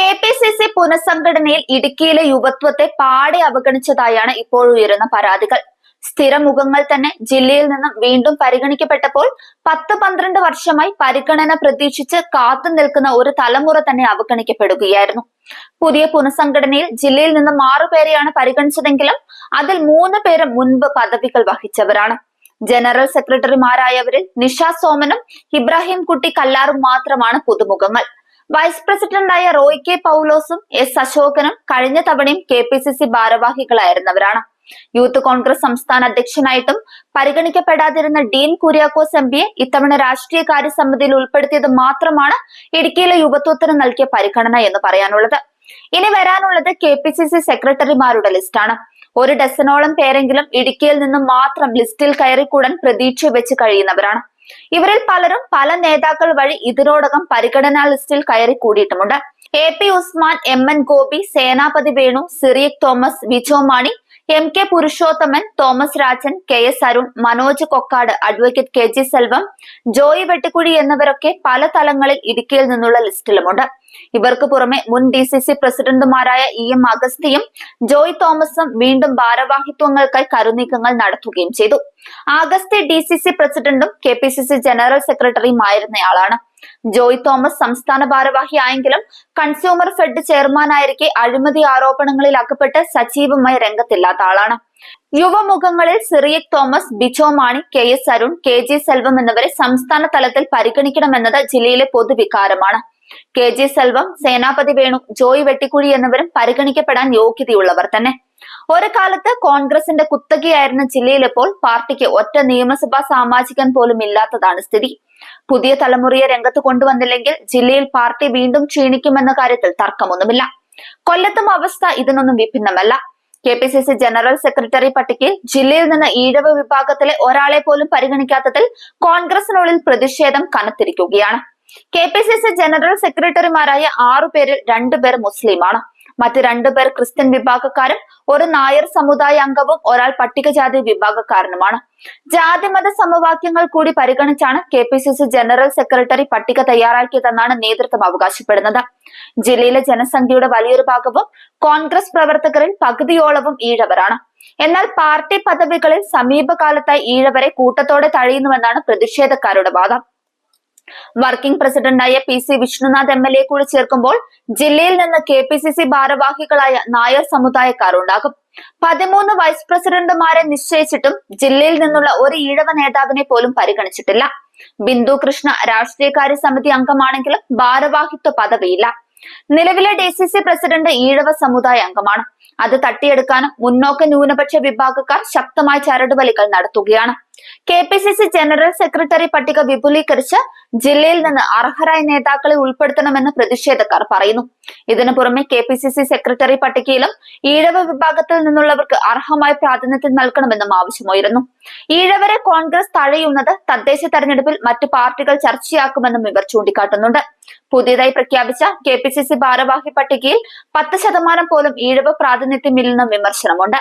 K P C C പുനഃസംഘടനയിൽ ഇടുക്കിയിലെ യുവത്വത്തെ പാടെ അവഗണിച്ചതായാണ് ഇപ്പോഴുയരുന്ന പരാതികൾ. സ്ഥിര മുഖങ്ങൾ തന്നെ ജില്ലയിൽ നിന്നും വീണ്ടും പരിഗണിക്കപ്പെട്ടപ്പോൾ പത്ത് പന്ത്രണ്ട് വർഷമായി പരിഗണന പ്രതീക്ഷിച്ച് കാത്തു നിൽക്കുന്ന ഒരു തലമുറ തന്നെ അവഗണിക്കപ്പെടുകയായിരുന്നു. പുതിയ പുനഃസംഘടനയിൽ ജില്ലയിൽ നിന്ന് ആറുപേരെയാണ് പരിഗണിച്ചതെങ്കിലും അതിൽ മൂന്ന് പേര് മുൻപ് പദവികൾ വഹിച്ചവരാണ്. ജനറൽ സെക്രട്ടറിമാരായവരിൽ നിഷ സോമനും ഇബ്രാഹിം കുട്ടി കല്ലാറും മാത്രമാണ് പുതുമുഖങ്ങൾ. വൈസ് പ്രസിഡന്റായ റോയ് കെ പൗലോസും എസ് അശോകനും കഴിഞ്ഞ തവണയും കെ പി സി സി ഭാരവാഹികളായിരുന്നവരാണ്. യൂത്ത് കോൺഗ്രസ് സംസ്ഥാന അധ്യക്ഷനായിട്ടും പരിഗണിക്കപ്പെടാതിരുന്ന ഡീൻ കുര്യാക്കോസ് എം പിയെ ഇത്തവണ രാഷ്ട്രീയ കാര്യസമിതിയിൽ ഉൾപ്പെടുത്തിയത് മാത്രമാണ് ഇടുക്കിയിലെ യുവത്വത്തിന് നൽകിയ പരിഗണന എന്ന് പറയാനുള്ളത്. ഇനി വരാനുള്ളത് കെ പി സി സി സെക്രട്ടറിമാരുടെ ലിസ്റ്റാണ്. ഒരു ഡസനോളം പേരെങ്കിലും ഇടുക്കിയിൽ നിന്നും മാത്രം ലിസ്റ്റിൽ കയറിക്കൂടൻ പ്രതീക്ഷ വെച്ച് കഴിയുന്നവരാണ്. ഇവരിൽ പലരും പല നേതാക്കൾ വഴി ഇതിനോടകം പരിഗണനാ ലിസ്റ്റിൽ കയറി കൂടിയിട്ടുമുണ്ട് A P Usman M N Gopi Senapathi Venu Cyriac Thomas Vijo Mani M K Purushothaman Thomas Rajan K S Arun Manoj Kokkad advocate K G Selvam Joy Vettikuzhy എന്നിവരൊക്കെ പല തലങ്ങളിൽ ഇടുക്കിയിൽ നിന്നുള്ള ലിസ്റ്റിലുമുണ്ട്. ഇവർക്ക് പുറമെ മുൻ ഡി സി സി പ്രസിഡന്റുമാരായ E M അഗസ്തിയും ജോയ് തോമസും വീണ്ടും ഭാരവാഹിത്വങ്ങൾക്കായി കരുനീക്കങ്ങൾ നടത്തുകയും ചെയ്തു. അഗസ്തി ഡി സി സി പ്രസിഡന്റും K P C C general സെക്രട്ടറിയുമായിരുന്നയാളാണ്. Joy Thomas സംസ്ഥാന ഭാരവാഹിയായെങ്കിലും കൺസ്യൂമർ ഫെഡ് ചെയർമാനായിരിക്കെ അഴിമതി ആരോപണങ്ങളിൽ അകപ്പെട്ട് സജീവമായി രംഗത്തില്ലാത്ത ആളാണ്. യുവമുഖങ്ങളിൽ Cyriac Thomas Bijo Mani K S Arun K G Selvam എന്നിവരെ സംസ്ഥാന തലത്തിൽ പരിഗണിക്കണമെന്നത് ജില്ലയിലെ പൊതുവികാരമാണ്. കെ ജി സെൽവം സേനാപതി വേണു ജോയ് വെട്ടിക്കുഴി എന്നിവരും പരിഗണിക്കപ്പെടാൻ യോഗ്യതയുള്ളവർ തന്നെ. ഒരു കാലത്ത് കോൺഗ്രസിന്റെ കുത്തകയായിരുന്ന ജില്ലയിലിപ്പോൾ പാർട്ടിക്ക് ഒറ്റ നിയമസഭാ സാമാജികൻ പോലും ഇല്ലാത്തതാണ് സ്ഥിതി. പുതിയ തലമുറയെ രംഗത്ത് കൊണ്ടുവന്നില്ലെങ്കിൽ ജില്ലയിൽ പാർട്ടി വീണ്ടും ക്ഷീണിക്കുമെന്ന കാര്യത്തിൽ തർക്കമൊന്നുമില്ല. കൊല്ലത്തും അവസ്ഥ ഇതിനൊന്നും വിഭിന്നമല്ല. K P C C general secretary പട്ടികയിൽ ജില്ലയിൽ നിന്ന് ഈഴവ വിഭാഗത്തിലെ ഒരാളെ പോലും പരിഗണിക്കാത്തതിൽ കോൺഗ്രസിനുള്ളിൽ പ്രതിഷേധം കനത്തിരിക്കുകയാണ്. K P C C general സെക്രട്ടറിമാരായ ആറു പേരിൽ രണ്ടുപേർ മുസ്ലിമാണ് മറ്റ് രണ്ടുപേർ ക്രിസ്ത്യൻ വിഭാഗക്കാരും ഒരു നായർ സമുദായ അംഗവും ഒരാൾ പട്ടികജാതി വിഭാഗക്കാരനുമാണ്. ജാതിമത സമവാക്യങ്ങൾ കൂടി പരിഗണിച്ചാണ് K P C C general secretary പട്ടിക തയ്യാറാക്കിയതെന്നാണ് നേതൃത്വം അവകാശപ്പെടുന്നത്. ജില്ലയിലെ ജനസംഖ്യയുടെ വലിയൊരു ഭാഗവും കോൺഗ്രസ് പ്രവർത്തകരിൽ പകുതിയോളവും ഈഴവരാണ്. എന്നാൽ പാർട്ടി പദവികളിൽ സമീപകാലത്തായി ഈഴവരെ കൂട്ടത്തോടെ തഴയുന്നുവെന്നാണ് പ്രതിഷേധക്കാരുടെ വാദം. വർക്കിംഗ് പ്രസിഡന്റായ P C Vishnunath M L A കൂടി ചേർക്കുമ്പോൾ ജില്ലയിൽ നിന്ന് കെ പി സി സി ഭാരവാഹികളായ നായർ സമുദായക്കാർ ഉണ്ടാകും. പതിമൂന്ന് വൈസ് പ്രസിഡന്റുമാരെ നിശ്ചയിച്ചിട്ടും ജില്ലയിൽ നിന്നുള്ള ഒരു ഈഴവ നേതാവിനെ പോലും പരിഗണിച്ചിട്ടില്ല. ബിന്ദു കൃഷ്ണ രാഷ്ട്രീയകാര്യ സമിതി അംഗമാണെങ്കിലും ഭാരവാഹിത്വ പദവിയില്ല. നിലവിലെ D C C president Ezhava സമുദായ അംഗമാണ്. അത് തട്ടിയെടുക്കാനും മുന്നോക്ക ന്യൂനപക്ഷ വിഭാഗക്കാർ ശക്തമായ ചരടുവലികൾ നടത്തുകയാണ്. K P C C general secretary പട്ടിക വിപുലീകരിച്ച് ജില്ലയിൽ നിന്ന് അർഹരായ നേതാക്കളെ ഉൾപ്പെടുത്തണമെന്ന് പ്രതിഷേധക്കാർ പറയുന്നു. ഇതിനു പുറമെ K P C C secretary പട്ടികയിലും ഈഴവ വിഭാഗത്തിൽ നിന്നുള്ളവർക്ക് അർഹമായ പ്രാതിനിധ്യം നൽകണമെന്നും ആവശ്യമായിരുന്നു. ഈഴവരെ കോൺഗ്രസ് തഴയുന്നത് തദ്ദേശ തെരഞ്ഞെടുപ്പിൽ മറ്റു പാർട്ടികൾ ചർച്ചയാക്കുമെന്നും ഇവർ ചൂണ്ടിക്കാട്ടുന്നുണ്ട്. പുതിയതായി പ്രഖ്യാപിച്ച കെ പി സി സി ഭാരവാഹി പട്ടികയിൽ പത്ത് ശതമാനം പോലും ഈഴവ പ്രാതിനിധ്യമില്ലെന്നും വിമർശനമുണ്ട്.